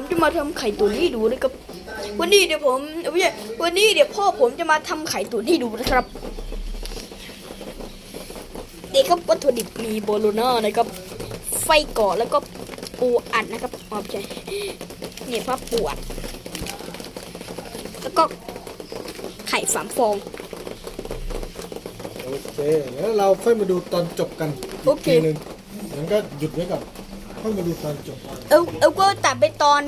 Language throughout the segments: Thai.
ผมจะมาทำไข่ตุ๋นให้ดูนะครับ วันนี้เดี๋ยวผมไม่ใช่วันนี้เดี๋ยวพ่อผมจะมาทำไข่ตุ๋นให้ดูนะครับนี่ครับวัตถุดิบมีโบโลน่านะครับ ไฟก่อแล้วก็ปูอัดนะครับอ๋อไม่ใช่นี่ครับปูอัดแล้วก็ไข่สามฟอง โอเค แล้วเราค่อยมาดูตอนจบกันโออีกเคทีหนึ่งงั้นก็หยุดไว้ก่อน ค่อยมาดูตอนจบเออเออก็ตัดไปตอน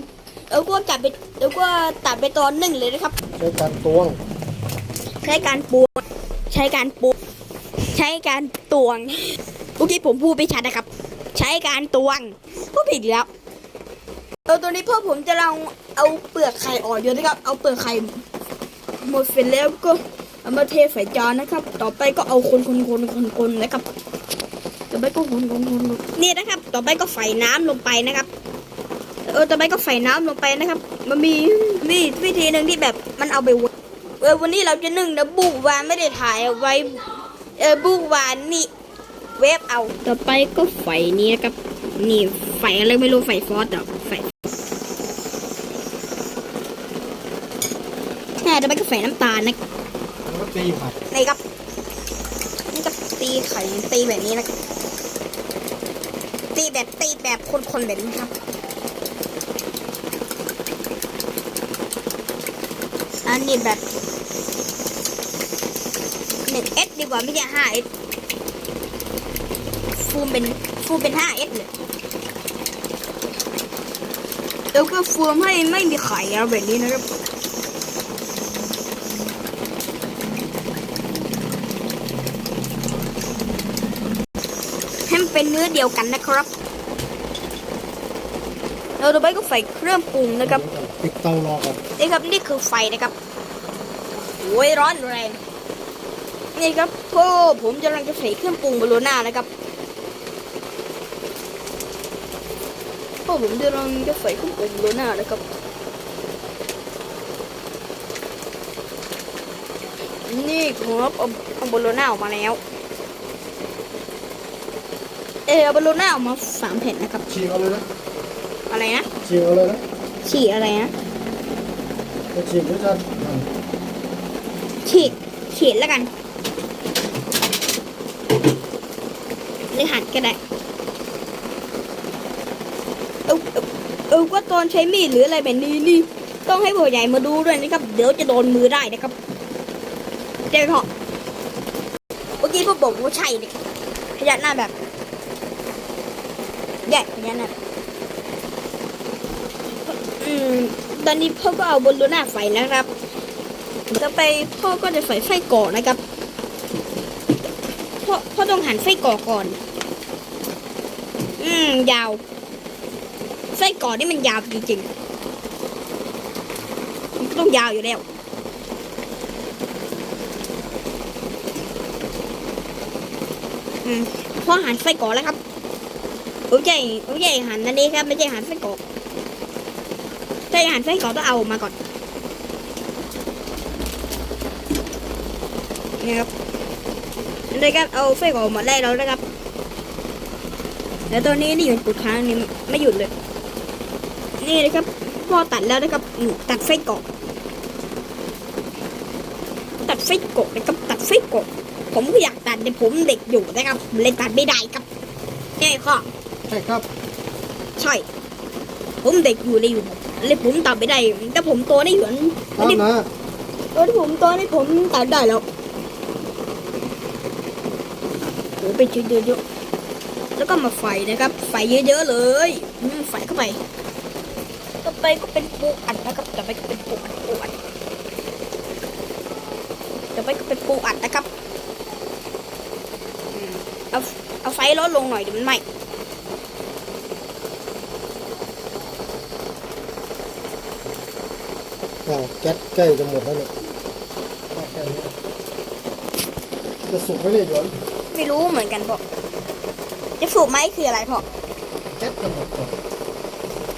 เออก็ตัดไปเออก็ตัดไปตอนหนึ่งเลยนะครับ ใช้การตวง ใช้การปูใช้การปูใช้การตวงเมื่อกี้ผมพูดไปชัดนะครับ ใช้การตวงพูดผิดอีกแล้วเออตัวนี้พ่อผมจะลองเอาเปลือกไข่ออกอยู่นะครับ เอาเปลือกไข่หมดเสร็จแล้วก็เอามาเทใส่จานนะครับ ต่อไปก็เอาคนคนคนคนคนนะครับ ต่อไปก็คนคนคนคนนี่นะครับ ต่อไปก็ใส่น้ำลงไปนะครับ เออต่อไปก็ใส่น้ำลงไปนะครับ มันมีมีวิธีหนึ่งที่แบบมันเอาไปวดเออวันนี้เราจะนึ่งนะบุกวานไม่ได้ถ่ายเอาไว้เออบุกวานนี่เวฟเอา ต่อไปก็ไฟนี้นะครับนี่ไฟอะไรไม่รู้ไฟฟอสอะไฟแน่ต่อไปก็ไฟน้ำตาลนะแล้วก็ตีไข่นี่ครับนี่ก็ตีไข่ตีแบบนี้นะครับ ตีแบบตีแบบคนๆแบบนี้ครับ อันนี้แบบหนึ่งเอสดีกว่าไม่ใช่ห้าเอสฟูมเป็นฟูมเป็นห้าเอสเลยแล้วก็ฟูมให้ไม่มีไข่เอาแบบนี้นะครับ ให้มันเป็นเนื้ อเดียวกันนะครับเราต่อไปก็ใส่เครื่องปรุงนะครับปิดเตารอก่อนนี่ครับนี่คือไฟนะครับโอ้ยร้อนแรงนี่ครับพ่อผมกำลังจะใส่เครื่องปรุงบาโลน่านะครับพ่อผมกำลังจะใส่เครื่องปรุงบาโลน่านะครับนี่ครับเอาเอาบาโลน่าออกมาแล้ว เออเอาบาโลน่าออกมาสามแผ่นนะครับ ฉีกเอาเลยนะอะไรนะฉีกเอาเลยนะฉีกอะไรนะจะฉีกด้วยกันอ่าฉีกฉีดแล้วกันหรือหั่นก็ได้เออเออเออว่าตอนใช้มีดหรืออะไรแบบนี้นี่ต้องให้ผู้ใหญ่มาดูด้วยนะครับ เดี๋ยวจะโดนมือได้นะครับเจ๊พอเมื่อกี้พ่อบอกว่าใช่เลยพยักหน้าแบบ ใหญ่พยักหน้าอืมตอนนี้พ่อก็เอาบนลูน่าไฟนะครับต่อไปพ่อก็จะใส่ไส้กรอนะครับพ่อพ่อต้องหันไส้กรอก่อน อืมยาวไส้กรอนี่มันยาวจริงๆมันต้องยาวอยู่แล้วอืมพ่อหันไส้กรอแล้วครับ โอเคโอเคหั่นอันนี้ครับไม่ใช่หันไส้กรอกถ้าจะหันไส้กรอกต้องเอามาก่อนนี่ครับได้ครับเอาไฟออกมาได้แล้วนะครับแล้วตอนนี้นี่หยุดปุดค้างนี่ไม่หยุดเลย นี่นะครับพ่อตัดแล้วนะครับอืมตัดไฟกรอกตัดไฟกรอกนะครับตัดไฟกรอกผมก็อยากตัดแต่ผมเด็กอยู่นะครับเลยตัดไม่ได้ครับใช่ข้อ ช่ครับ ใช่ ผมเด็กอยู่เลยอยู่เลยผมตัดไม่ได้ แต่ผมโตได้อยู่ตามนะตอนที่ผมตอนที่ผมตัดได้แล้วโอ้เป็นชิ้นเยอะๆแล้วก็มาไฟนะครับ ไฟเยอะๆเลยอืมไฟเข้าไปต่อไปก็เป็นปูอัดนะครับต่อไปก็เป็นปูอัดปูอัดต่อไปก็เป็นปูอัดนะครับอืมเอาเอาไฟลดลงหน่อยเดี๋ยวมันไหม้ อ่า แก๊สใกล้จะหมดแล้วเนี่ยใกล้แล้วจะสุกไหมเนี่ยหยวนไม่รู้เหมือนกันพ่อจะสูบไหมคืออะไรพ่อแก๊สจะหมดก่อน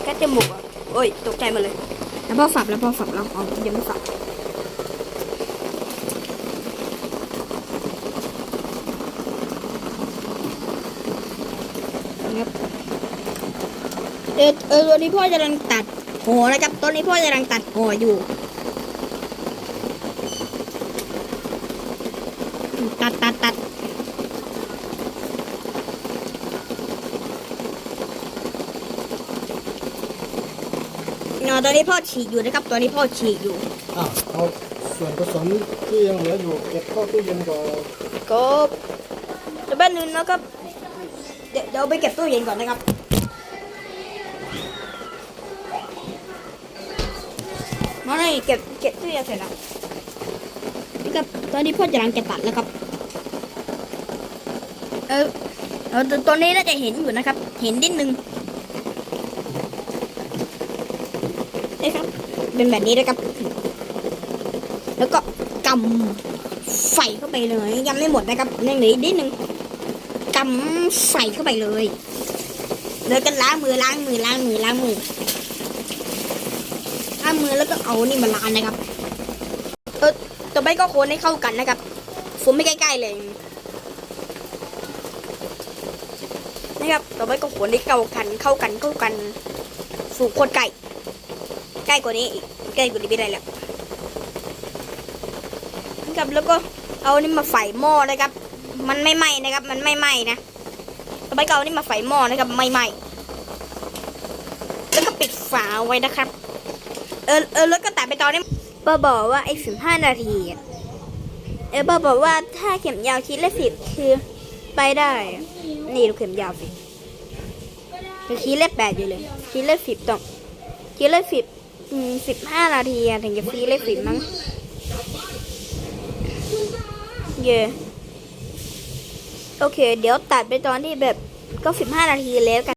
แค่จมูกอะโอ้ยตกใจหมาเลย แล้วพ่อฝับแล้วพ่อฝับแล้วอ๋อยังไม่ฝับครับเออเออวันนี้พ่อกำลังตัด ห่อนะครับตอนนี้พ่อกำลังตัดห่ออยู่ ตัดตัดตัดเนาะตอนนี้พ่อฉีกอยู่นะครับตอนนี้พ่อฉีกอยู่อะเอาส่วนผสมที่ยังเหลืออยู่เก็บเข้าตู้เย็นก่อนก็เดี๋ยวแป๊บนึงนะครับเดี๋ยวเดี๋ยวเอาไปเก็บตู้เย็นก่อนนะครับ มาเลยเก็บเก็บตู้เย็นเสร็จแล้วนี่ครับตอนนี้พ่อกำลังจะตัดแล้วครับ เออเออตตอนนี้น่าจะเห็นอยู่นะครับ เห็นนิดนึงนี่ครับ เป็นแบบนี้นะครับ แล้วก็กำใส่เข้าไปเลย ยังไม่หมดนะครับยังเหลืออีกนิดนึงกำใส่เข้าไปเลยแล้วก็ล้างมือล้างมือล้างมือล้างมือล้างมือแล้วก็เอานี่มาล้างนะครับเออต่อไปก็โคนให้เข้ากันนะครับฟุ้มไม่ใกล้ๆเลยนะครับต่อไปก็โคนให้เข้ากันเข้ากันเข้ากันสู่คนไก่ใกล้กว่านี้อีกใกล้กว่านี้ไม่ได้แล้วนะครับแล้วก็เอานี่มาใส่หม้อนะครับ มันไม่ไหม้นะครับ มันไม่ไหม้นะต่อไปก็เอานี่มาใส่หม้อนะครับไม่ไหม้แล้วก็ปิดฝาไว้นะครับ เออเออแล้วก็ตัดไปตอนนี้ป้าบอกว่าไอ้สิบห้านาทีเออป้าบอกว่าถ้าเข็มยาวคิดเลขสิบคือไปได้ นี่ดูเข็มยาวสิคือคิดเลขแปดอยู่เลยคิดเลขสิบต้องคิดเลขสิบสิบห้านาทีถึงจะคิดเลขสิบมั้งเย่โอเค เดี๋ยวตัดไปตอนที่แบบก็สิบห้านาทีแล้วกัน